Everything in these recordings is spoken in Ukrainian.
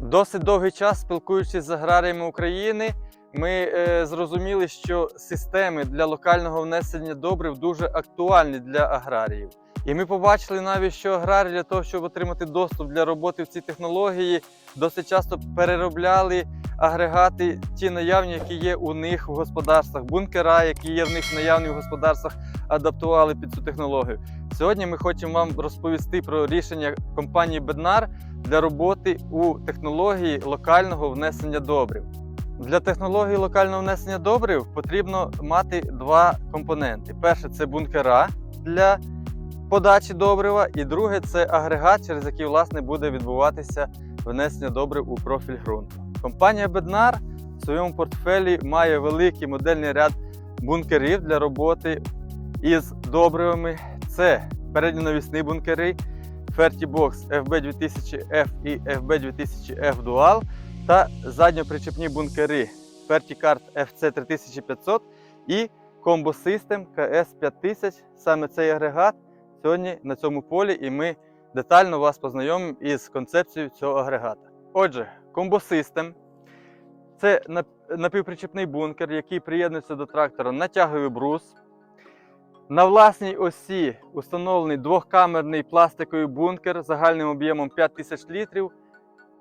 Досить довгий час спілкуючись з аграріями України, ми е, зрозуміли, що системи для локального внесення добрив дуже актуальні для аграріїв. І ми побачили навіть, що аграрі для того, щоб отримати доступ для роботи в цій технології, досить часто переробляли агрегати, ті наявні, які є у них в господарствах, бункера, які є в них наявні в господарствах, адаптували під цю технологію. Сьогодні ми хочемо вам розповісти про рішення компанії Беднар для роботи у технології локального внесення добрив. Для технології локального внесення добрив потрібно мати два компоненти: перше це бункера для подачі добрива, і друге це агрегат, через який власне буде відбуватися внесення добрив у профіль ґрунту. Компанія Беднар в своєму портфелі має великий модельний ряд бункерів для роботи із добривами. Це передньонавісні бункери Fertibox FB2000F і FB2000F Dual та задньопричепні бункери FertiCard FC3500 і Combo System KS5000. Саме цей агрегат сьогодні на цьому полі, і ми детально вас познайомимо із концепцією цього агрегата. Отже, System це нап- напівпричепний бункер, який приєднується до трактора, натягує брус. На власній осі установлений двохкамерний пластиковий бункер загальним об'ємом 5000 літрів.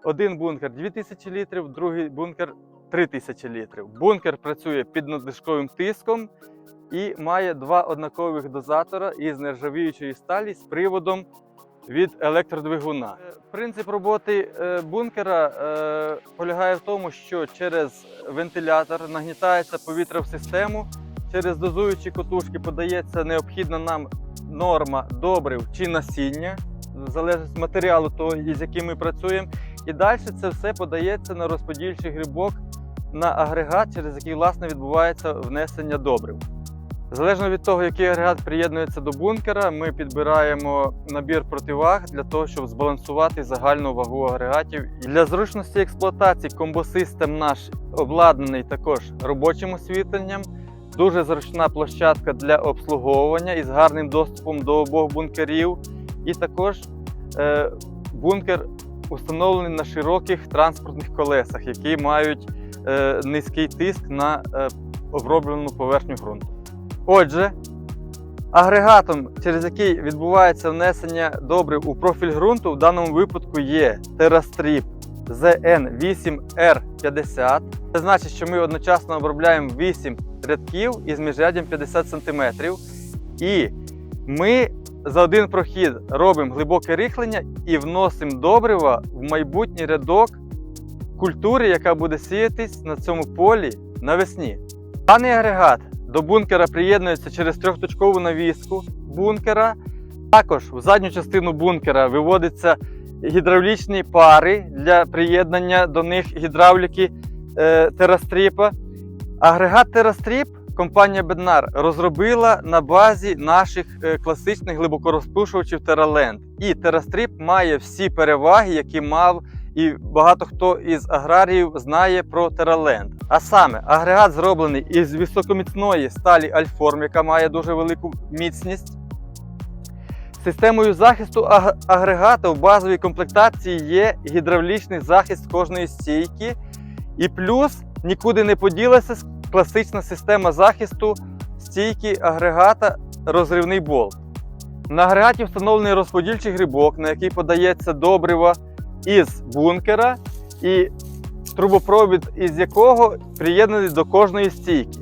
Один бункер 2000 літрів, другий бункер 3000 літрів. Бункер працює під надлишковим тиском і має два однакових дозатора із нержавіючої сталі з приводом від електродвигуна. Е, Принцип роботи е, бункера е, полягає в тому, що через вентилятор нагнітається повітря в систему, через дозуючі котушки подається необхідна нам норма добрив чи насіння, залежить від матеріалу того, із яким ми працюємо. І далі це все подається на розподільчий грибок на агрегат, через який власне відбувається внесення добрив. Залежно від того, який агрегат приєднується до бункера, ми підбираємо набір противаг для того, щоб збалансувати загальну вагу агрегатів. І для зручності експлуатації комбосистем наш обладнаний також робочим освітленням. Дуже зручна площадка для обслуговування із гарним доступом до обох бункерів. І також е, бункер установлений на широких транспортних колесах, які мають е, низький тиск на е, оброблену поверхню ґрунту. Отже, агрегатом, через який відбувається внесення добрив у профіль ґрунту, в даному випадку є TerraStrip ZN8R50. Це значить, що ми одночасно обробляємо 8 рядків із міжряддям 50 см. І ми за один прохід робимо глибоке рихлення і вносимо добрива в майбутній рядок культури, яка буде сіятись на цьому полі навесні. Даний агрегат до бункера приєднується через трьохточкову навіску бункера. Також в задню частину бункера виводяться гідравлічні пари для приєднання до них гідравліки е, терастріпа. Агрегат терастріп компанія Беднар розробила на базі наших е, класичних глибокорозпушувачів Terraland. І терастріп має всі переваги, які мав і багато хто із аграріїв знає про Terraland. А саме, агрегат зроблений із високоміцної сталі Альформ, яка має дуже велику міцність. Системою захисту аг- агрегата в базовій комплектації є гідравлічний захист кожної стійки. І плюс нікуди не поділася класична система захисту стійки агрегата розривний болт. На агрегаті встановлений розподільчий грибок, на який подається добрива із бункера, і трубопровід із якого приєднаний до кожної стійки.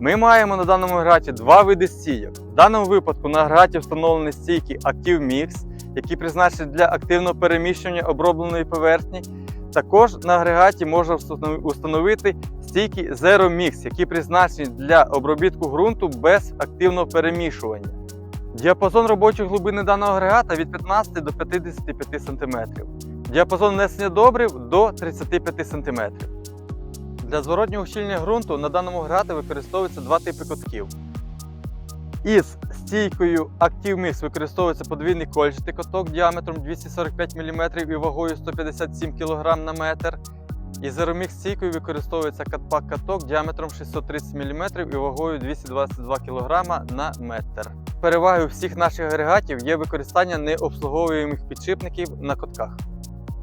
Ми маємо на даному агрегаті два види стійок. В даному випадку на агрегаті встановлені стійки Active Mix, які призначені для активного переміщення обробленої поверхні. Також на агрегаті можна встанови- установити стійки Zero Mix, які призначені для обробітку ґрунту без активного перемішування. Діапазон робочої глибини даного агрегата від 15 до 55 см. Діапазон внесення добрив до 35 см. Для зворотнього ущільнення ґрунту на даному агрегаті використовуються два типи котків. Із стійкою ActiveMix використовується подвійний кольчатий коток діаметром 245 мм і вагою 157 кг на метр. І Zeromix стійкою використовується катпак каток діаметром 630 мм і вагою 222 кг на метр. Перевагою всіх наших агрегатів є використання необслуговуємих підшипників на котках.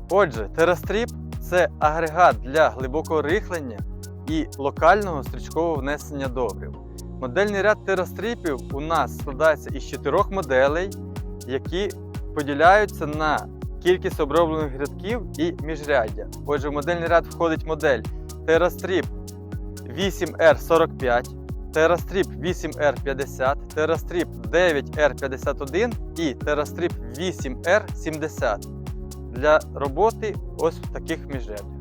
Отже, TerraStrip це агрегат для глибокого рихлення і локального стрічкового внесення добрив. Модельний ряд терастріпів у нас складається із чотирьох моделей, які поділяються на кількість оброблених грядків і міжряддя. Отже, в модельний ряд входить модель Терастріп 8R45, Терастріп 8R50, Терастріп 9R51 і Терастріп 8R70 для роботи ось в таких міжряддях.